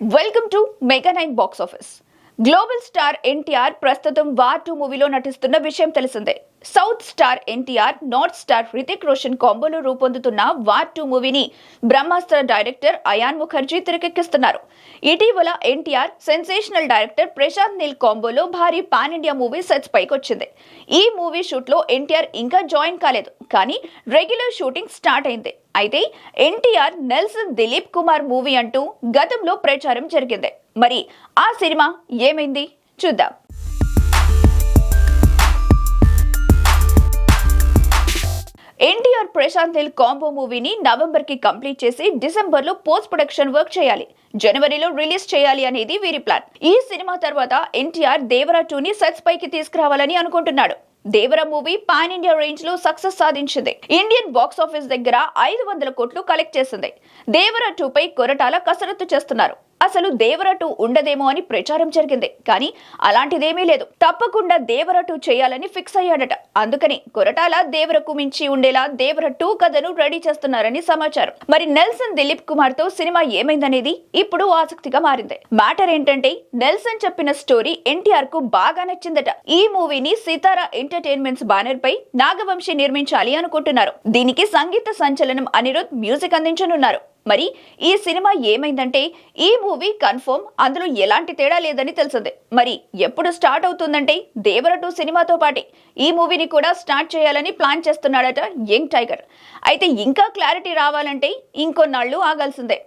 Welcome to mega nine box office global star NTR ప్రస్తుతం war two మూవీలో నటిస్తున్న విషయం తెలిసిందే. South star NTR north star Hrithik Roshan కాంబోలో రూపొందుతున్న వార్ టూ మూవీని బ్రహ్మాస్త్ర డైరెక్టర్ అయాన్ ముఖర్జీ తెరకెక్కిస్తున్నారు. ఇటీవల ఎన్టీఆర్ సెన్సేషనల్ డైరెక్టర్ ప్రశాంత్ నీల్ కాంబోలో భారీ పాన్ ఇండియా మూవీ సెట్స్ పైకి వచ్చింది ఈ మూవీ షూట్లో ఎన్టీఆర్ ఇంకా జాయిన్ కాలేదు కానీ రెగ్యులర్ షూటింగ్ స్టార్ట్ అయింది. అయితే ఎన్టీఆర్ నెల్సన్ దిలీప్ కుమార్ మూవీ అంటూ గతంలో ప్రచారం జరిగింది. మరి ఆ సినిమా ఏమైంది? చూద్దాం. ఎన్టీఆర్ ప్రశాంత్ నిల్ కాంబో మూవీని నవంబర్కి కంప్లీట్ చేసి డిసెంబర్లో పోస్ట్ ప్రొడక్షన్ వర్క్ చేయాలి. జనవరిలో రిలీజ్ చేయాలి అనేది వీరి ప్లాన్. ఈ సినిమా తర్వాత ఎన్టీఆర్ దేవరా టూని సెట్స్ పైకి తీసుకురావాలని అనుకుంటున్నాడు. దేవర మూవీ పాన్ ఇండియా రేంజ్లో సక్సెస్ సాధించింది. ఇండియన్ బాక్స్ ఆఫీస్ దగ్గర ఐదు వందల కోట్లు కలెక్ట్ చేసింది. దేవర టూ పై కొరటాల కసరత్తు చేస్తున్నారు. అసలు దేవర టూ ఉండదేమో అని ప్రచారం జరిగింది. కానీ అలాంటిదేమీ లేదు. తప్పకుండా దేవర టూ చేయాలని ఫిక్స్ అయ్యాడట. అందుకని కొరటాల దేవరకు మించి ఉండేలా దేవర టూ కథను రెడీ చేస్తున్నారని సమాచారం. మరి నెల్సన్ దిలీప్ కుమార్తో సినిమా ఏమైందనేది ఇప్పుడు ఆసక్తిగా మారింది. మ్యాటర్ ఏంటంటే నెల్సన్ చెప్పిన స్టోరీ ఎన్టీఆర్కు బాగా నచ్చిందట. ఈ మూవీని సితారా ఎంటర్టైన్మెంట్స్ బ్యానర్ పై నాగవంశి నిర్మించాలి అనుకుంటున్నారు. దీనికి సంగీత సంచలనం అనిరుద్ మ్యూజిక్ అందించనున్నారు. మరి ఈ సినిమా ఏమైందంటే ఈ మూవీ కన్ఫర్మ్ అందులో ఎలాంటి తేడా లేదని తెలిసింది. మరి ఎప్పుడు స్టార్ట్ అవుతుందంటే దేవర టూ సినిమాతో పాటే. ఈ మూవీని కూడా స్టార్ట్ చేయాలని ప్లాన్ చేస్తున్నాడట యంగ్ టైగర్. అయితే ఇంకా క్లారిటీ రావాలంటే ఇంకొన్నాళ్ళు ఆగాల్సిందే.